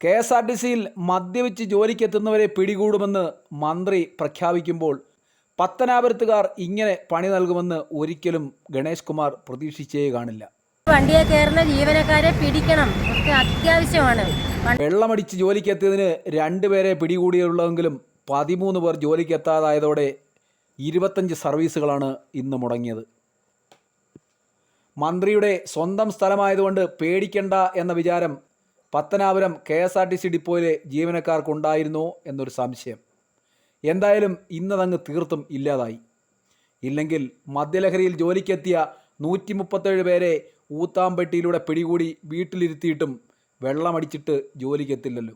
K S R T സിയിൽ മദ്യപിച്ച് ജോലിക്കെത്തുന്നവരെ പിടികൂടുമെന്ന് മന്ത്രി പ്രഖ്യാപിക്കുമ്പോൾ പത്തനാപുരത്തുകാർ ഇങ്ങനെ പണി നൽകുമെന്ന് ഒരിക്കലും ഗണേഷ് കുമാർ പ്രതീക്ഷിച്ചേ കാണില്ല. വണ്ടിയെ കയറുന്ന ജീവനക്കാരെ പിടിക്കണം. അത്യാവശ്യമാണ്. വെള്ളമടിച്ച് ജോലിക്കെത്തിയതിന് രണ്ടുപേരെ പിടികൂടിയുള്ളതെങ്കിലും പതിമൂന്ന് പേർ ജോലിക്കെത്താതായതോടെ ഇരുപത്തഞ്ച് സർവീസുകളാണ് ഇന്ന് മുടങ്ങിയത്. മന്ത്രിയുടെ സ്വന്തം സ്ഥലമായതുകൊണ്ട് പേടിക്കണ്ട എന്ന വിചാരം Pathanapuram K S R T C ഡിപ്പോയിലെ ജീവനക്കാർക്കുണ്ടായിരുന്നോ എന്നൊരു സംശയം. എന്തായാലും ഇന്നതങ്ങ് തീർത്തും ഇല്ലാതായി. ഇല്ലെങ്കിൽ മദ്യലഹരിയിൽ ജോലിക്കെത്തിയ നൂറ്റി മുപ്പത്തേഴ് പേരെ ഊത്താമ്പെട്ടിയിലൂടെ പിടികൂടി വീട്ടിലിരുത്തിയിട്ടും വെള്ളമടിച്ചിട്ട് ജോലിക്കെത്തില്ലല്ലോ.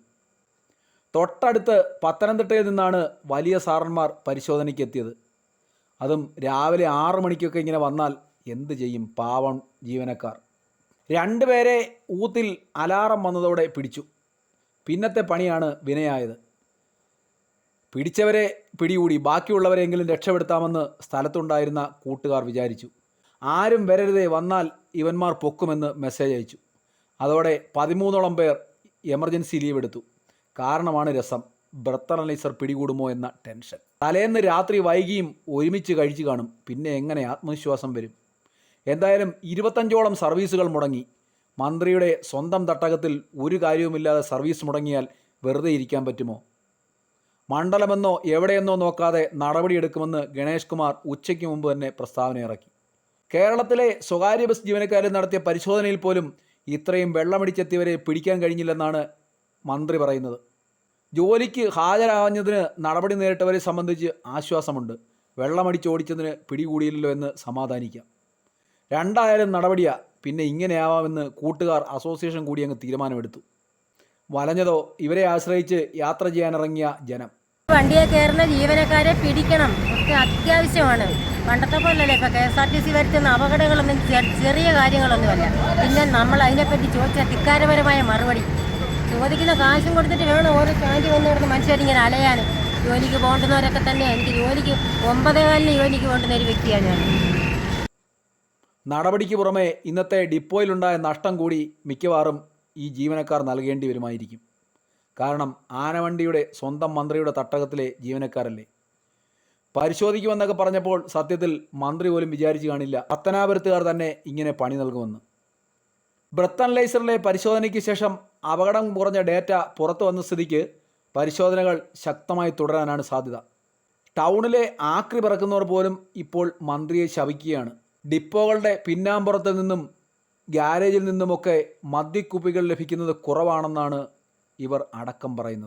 തൊട്ടടുത്ത് പത്തനംതിട്ടയിൽ നിന്നാണ് വലിയ സാറന്മാർ പരിശോധനയ്ക്കെത്തിയത്. അതും രാവിലെ ആറു മണിക്കൊക്കെ ഇങ്ങനെ വന്നാൽ എന്ത് ചെയ്യും പാവം ജീവനക്കാർ. രണ്ടുപേരെ ഊത്തിൽ അലാറം വന്നതോടെ പിടിച്ചു. പിന്നത്തെ പണിയാണ് വിനയായത്. പിടിച്ചവരെ പിടികൂടി ബാക്കിയുള്ളവരെങ്കിലും രക്ഷപ്പെടുത്താമെന്ന് സ്ഥലത്തുണ്ടായിരുന്ന കൂട്ടുകാർ വിചാരിച്ചു. ആരും വരരുതേ വന്നാൽ ഇവന്മാർ പൊക്കുമെന്ന് മെസ്സേജ് അയച്ചു. അതോടെ പതിമൂന്നോളം പേർ എമർജൻസി ലീവ് എടുത്തു. കാരണമാണ് രസം. ബ്രത്ത് പിടികൂടുമോ എന്ന ടെൻഷൻ. തലേന്ന് രാത്രി വൈകിയും ഒരുമിച്ച് കഴിച്ചു കാണും. പിന്നെ എങ്ങനെ ആത്മവിശ്വാസം വരും? എന്തായാലും ഇരുപത്തഞ്ചോളം സർവീസുകൾ മുടങ്ങി. മന്ത്രിയുടെ സ്വന്തം തട്ടകത്തിൽ ഒരു കാര്യവുമില്ലാതെ സർവീസ് മുടങ്ങിയാൽ വെറുതെ ഇരിക്കാൻ പറ്റുമോ? മണ്ഡലമെന്നോ എവിടെയെന്നോ നോക്കാതെ നടപടിയെടുക്കുമെന്ന് ഗണേഷ് കുമാർ ഉച്ചയ്ക്ക് മുമ്പ് തന്നെ പ്രസ്താവന ഇറക്കി. കേരളത്തിലെ സ്വകാര്യ ബസ് ജീവനക്കാരിൽ നടത്തിയ പരിശോധനയിൽ പോലും ഇത്രയും വെള്ളമടിച്ചെത്തിയവരെ പിടിക്കാൻ കഴിഞ്ഞില്ലെന്നാണ് മന്ത്രി പറയുന്നത്. ജോലിക്ക് ഹാജരാകുന്നതിന് നടപടി നേരിട്ടവരെ സംബന്ധിച്ച് ആശ്വാസമുണ്ട്. വെള്ളമടിച്ചോടിച്ചതിന് പിടികൂടിയില്ലല്ലോ എന്ന് സമാധാനിക്കാം. രണ്ടായാലും നടപടിയാ. പിന്നെ ഇങ്ങനെയാവാമെന്ന് കൂട്ടുകാർ അസോസിയേഷൻ കൂടി അങ്ങ് തീരുമാനമെടുത്തു. വലഞ്ഞതോ ഇവരെ ആശ്രയിച്ച് യാത്ര ചെയ്യാനിറങ്ങിയ ജനം. വണ്ടിയെ കയറുന്ന ജീവനക്കാരെ പിടിക്കണം. ഒക്കെ അത്യാവശ്യമാണ്. പണ്ടത്തെ പോലല്ലേ ഇപ്പൊ K S R T C വരുത്തുന്ന അപകടങ്ങളൊന്നും ചെറിയ കാര്യങ്ങളൊന്നുമല്ല. പിന്നെ നമ്മൾ അതിനെപ്പറ്റി ചോദിച്ച ധിക്കാരപരമായ മറുപടി. ചോദിക്കുന്ന കാശും കൊടുത്തിട്ട് വേണം ഓരോ സ്റ്റാൻഡ് വന്നു കിടന്ന് മനുഷ്യരിങ്ങനെ അലയാൻ ജോലിക്ക് പോകേണ്ടുന്നവരൊക്കെ തന്നെ. എനിക്ക് ജോലിക്ക് ഒമ്പതേ കാലിന് ജോലിക്ക് പോകേണ്ടുന്ന ഒരു വ്യക്തിയാണ് ഞാൻ. നടപടിക്ക് പുറമെ ഇന്നത്തെ ഡിപ്പോയിലുണ്ടായ നഷ്ടം കൂടി മിക്കവാറും ഈ ജീവനക്കാർ നൽകേണ്ടി വരുമായിരിക്കും. കാരണം ആനവണ്ടിയുടെ സ്വന്തം മന്ത്രിയുടെ തട്ടകത്തിലെ ജീവനക്കാരല്ലേ? പരിശോധിക്കുമെന്നൊക്കെ പറഞ്ഞപ്പോൾ സത്യത്തിൽ മന്ത്രി പോലും വിചാരിച്ചു കാണില്ല. പത്തനാപുരത്തുകാർ തന്നെ ഇങ്ങനെ പണി നൽകുമെന്ന്. ബ്രത്ത് ലൈസറിലെ പരിശോധനയ്ക്ക് ശേഷം അപകടം കുറഞ്ഞ ഡേറ്റ പുറത്തു വന്ന സ്ഥിതിക്ക് പരിശോധനകൾ ശക്തമായി തുടരാനാണ് സാധ്യത. ടൗണിലെ ആക്രി പറക്കുന്നവർ പോലും ഇപ്പോൾ മന്ത്രിയെ ശപിക്കുകയാണ്. ഡിപ്പോകളുടെ പിന്നാമ്പുറത്ത് നിന്നും ഗ്യാരേജിൽ നിന്നുമൊക്കെ മദ്യക്കുപ്പികൾ ലഭിക്കുന്നത് കുറവാണെന്നാണ് ഇവർ അടക്കം പറയുന്നത്.